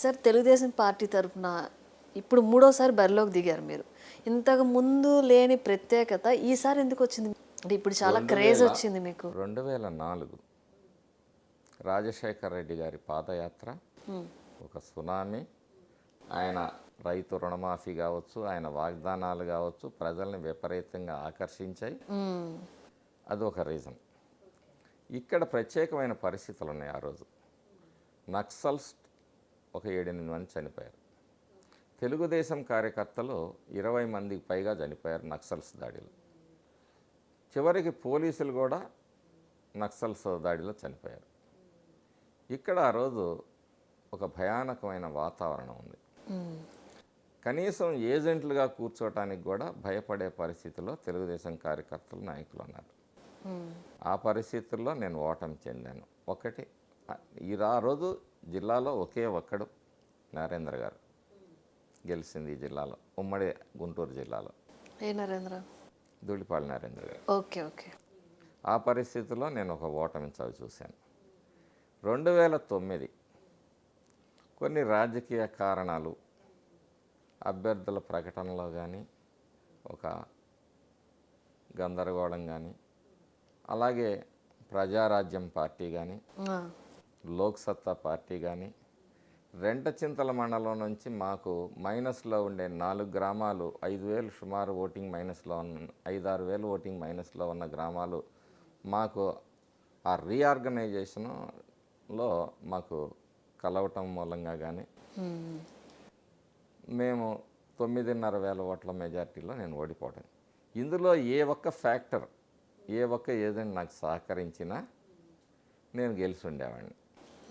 Sir Telugu Desam party తరఫున ఇప్పుడు మూడోసారి బరిలోకి దిగారు మీరు. ఇంతకు ముందు లేని ప్రత్యేకత ఈసారి ఎందుకు వచ్చింది? అంటే ఇప్పుడు చాలా క్రేజ్ వచ్చింది మీకు. రెండు వేల నాలుగు రాజశేఖర్ రెడ్డి గారి పాదయాత్ర ఒక సునామీ. ఆయన రైతు రుణమాఫీ కావచ్చు ఆయన వాగ్దానాలు కావచ్చు ప్రజల్ని విపరీతంగా ఆకర్షించాయి. అది ఒక రీజన్ ఇక్కడ ప్రత్యేకమైన పరిస్థితులు ఉన్నాయి ఆ రోజు. నక్సల్స్ ఒక ఏడెనిమిది మంది చనిపోయారు. తెలుగుదేశం కార్యకర్తలు ఇరవై మందికి పైగా చనిపోయారు నక్సల్స్ దాడిలో. చివరికి పోలీసులు కూడా నక్సల్స్ దాడిలో చనిపోయారు. ఇక్కడ ఆ రోజు ఒక భయానకమైన వాతావరణం ఉంది. కనీసం ఏజెంట్లుగా కూర్చోవటానికి కూడా భయపడే పరిస్థితిలో తెలుగుదేశం కార్యకర్తలు నాయకులు ఉన్నారు. ఆ పరిస్థితుల్లో నేను ఓటమి చెందాను. ఒకటి ఈ ఆ రోజు జిల్లాలో ఒకే ఒక్కడు నరేంద్ర గారు గెలిచింది ఈ జిల్లాలో ఉమ్మడి గుంటూరు జిల్లాలో. ఏ నరేంద్ర? ధూళిపాళి నరేంద్ర గారు. Okay okay. ఆ పరిస్థితిలో నేను ఒక ఓటమి చవి చూశాను. రెండు వేల తొమ్మిది కొన్ని రాజకీయ కారణాలు అభ్యర్థుల ప్రకటనలో కానీ ఒక గందరగోళం కానీ అలాగే ప్రజారాజ్యం పార్టీ కానీ. లోక్సత్తా పార్టీ కానీ రెంటచింతల మండలం నుంచి మాకు మైనస్లో ఉండే నాలుగు గ్రామాలు ఐదు వేలు సుమారు ఓటింగ్ మైనస్లో ఉన్న ఐదారు వేలు ఓటింగ్ మైనస్లో ఉన్న గ్రామాలు మాకు ఆ రీఆర్గనైజేషన్లో మాకు కలవటం మూలంగా కానీ మ్మ్. మేము తొమ్మిదిన్నర వేల ఓట్ల మెజార్టీలో నేను ఓడిపోవడం ఇందులో ఏ ఒక్క ఫ్యాక్టర్ ఏ ఒక్క ఏజెంట్ నాకు సహకరించినా నేను గెలిచి ఉండేవాడిని